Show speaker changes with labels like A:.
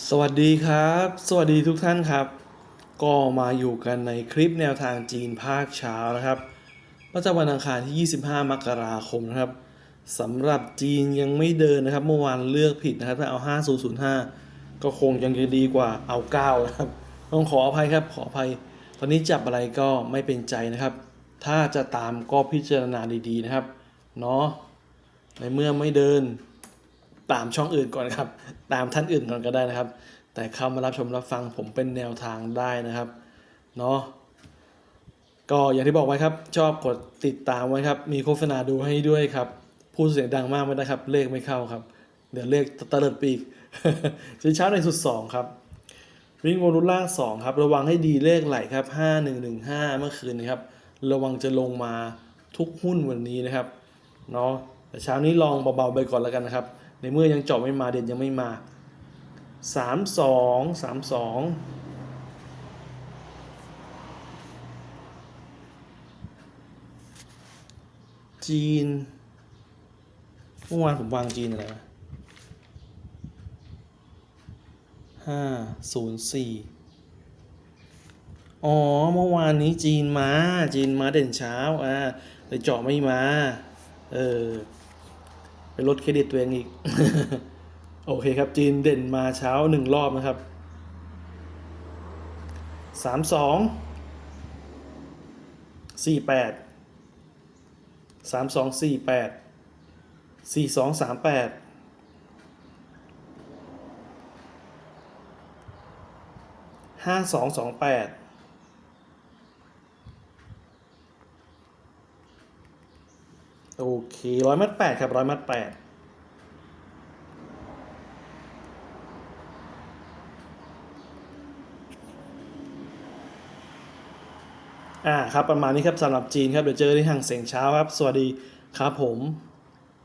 A: สวัสดีครับ สวัสดีทุกท่านครับ ก็มาอยู่กันในคลิปแนวทางจีนภาคเช้านะครับประจำวันอังคารที่ 25 มกราคมนะครับสำหรับจีนยังไม่เดินนะครับ เมื่อวานเลือกผิดนะครับถ้าเอา 5005 ก็คงยังจะดีกว่าเอา 9 นะครับ ต้องขออภัยครับขออภัย ตอนนี้จับอะไรก็ไม่เป็นใจนะครับ ถ้าจะตามก็พิจารณาดีๆนะครับ เนาะในเมื่อไม่เดิน ตามช่องอื่นก่อนครับ ตามท่านอื่นก่อนก็ได้นะครับ แต่เข้ามารับชมรับฟังผมเป็นแนวทางได้นะครับเนาะก็อย่างที่บอกไว้ครับ ชอบกดติดตามไว้ครับ มีโฆษณาดูให้ด้วยครับพูดเสียงดังมากไม่ได้ครับ เลขไม่เข้าครับ เดี๋ยวเลขตะเลิดปีกชินเช้าในสุดสองครับ วิ่งบนรุ่นล่างสองครับ ระวังให้ดีเลขไหลครับห้าหนึ่งหนึ่งห้าเมื่อคืนนะครับ ระวังจะลงมาทุกหุ้นวันนี้นะครับเนาะแต่เช้านี้ลองเบาๆไปก่อนแล้วกันนะครับ ในเมื่อยังเจาะไม่มาเด่นยังไม่มาสามสองสามสองจีนเมื่อวานผมวางจีนอะไรห้าศูนย์สี่อ๋อ เมื่อวานนี้จีนมา จีนมาเด่นเช้า อ่าแต่เจาะไม่มา เออ ไปลดเครดิตตัวเองอีก โอเคครับ จีนเด่นมาเช้าหนึ่งรอบนะครับสามสองสี่แปดสามสองสี่แปดสี่สองสามแปดห้าสองสองแปด โอเคร้อยมัดแปดครับร้อยมัดแปดอ่าครับประมาณนี้ครับสำหรับจีนครับเดี๋ยวเจอกันที่ห่างเสียงเช้าครับ สวัสดีครับผม